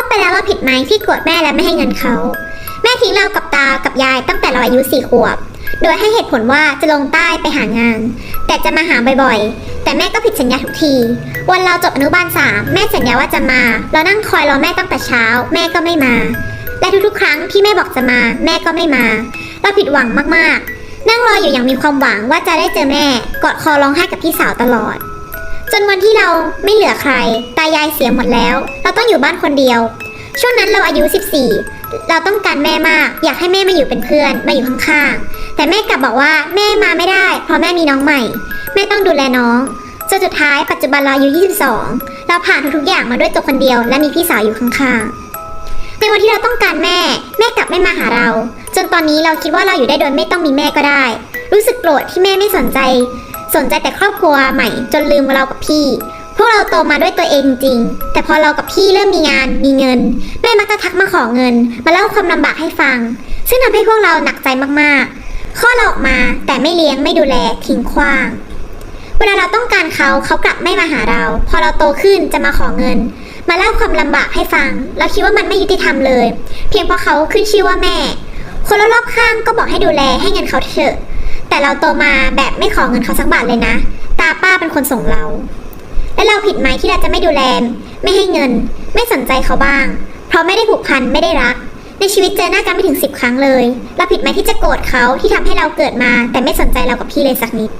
ว่าไปแล้วเราผิดไหมที่โกรธแม่และไม่ให้เงินเขา แม่ทิ้งเรากับตากับยายตั้งแต่เราอายุสี่ขวบ โดยให้เหตุผลว่าจะลงใต้ไปหางาน แต่จะมาหาบ่อยๆ แต่แม่ก็ผิดสัญญาทุกที วันเราจบอนุบาลสามแม่สัญญาว่าจะมา เรานั่งคอยรอแม่ตั้งแต่เช้า แม่ก็ไม่มา และทุกๆ ครั้งที่แม่บอกจะมา แม่ก็ไม่มา เราผิดหวังมากๆ นั่งรออยู่อย่างมีความหวังว่าจะได้เจอแม่ กอดคอร้องไห้กับพี่สาวตลอด นวันที่เราไม่เหลือใคร ตายายเสียหมดแล้ว เราต้องอยู่บ้านคนเดียว ช่วงนั้นเราอายุ 14 เราต้องการแม่มาก อยากให้แม่มาอยู่เป็นเพื่อน มาอยู่ข้างๆ แต่แม่กลับบอกว่าแม่มาไม่ได้ เพราะแม่มีน้องใหม่ แม่ต้องดูแลน้องจนสุดท้ายปัจจุบันเราอายุ 22 เราผ่านทุกๆอย่างมาด้วยตัวคนเดียว และมีพี่สาวอยู่ข้างๆ ในวันที่เราต้องการแม่ แม่กลับไม่มาหาเรา จนตอนนี้เราคิดว่าเราอยู่ได้โดยไม่ต้องมีแม่ก็ได้ รู้สึกโกรธที่แม่ไม่สนใจ สนใจแต่ครอบครัวใหม่จนลืมเรากับพี่ พวกเราโตมาด้วยตัวเองจริง แต่พอเรากับพี่เริ่มมีงานมีเงิน แม่มักจะทักมาขอเงิน มาเล่าความลำบากให้ฟัง ซึ่งทำให้พวกเราหนักใจมากๆข้อเราออกมาแต่ไม่เลี้ยงไม่ดูแลทิ้งขว้างเวลาเราต้องการเขาเขากลับไม่มาหาเรา พอเราโตขึ้นจะมาขอเงิน มาเล่าความลำบากให้ฟัง เราคิดว่ามันไม่ยุติธรรมเลย เพียงเพราะเขาขึ้นชื่อว่าแม่ คนรอบข้างก็บอกให้ดูแลให้เงินเขาเถอะ แต่เราโตมาแบบไม่ขอเงินเขาสักบาทเลยนะ ตาป้าเป็นคนส่งเรา และเราผิดไหมที่เราจะไม่ดูแล ไม่ให้เงิน ไม่สนใจเขาบ้าง เพราะไม่ได้ผูกพันไม่ได้รัก ในชีวิตเจอหน้ากันไม่ถึงสิบครั้งเลย เราผิดไหมที่จะโกรธเขาที่ทำให้เราเกิดมา แต่ไม่สนใจเรากับพี่เลยสักนิด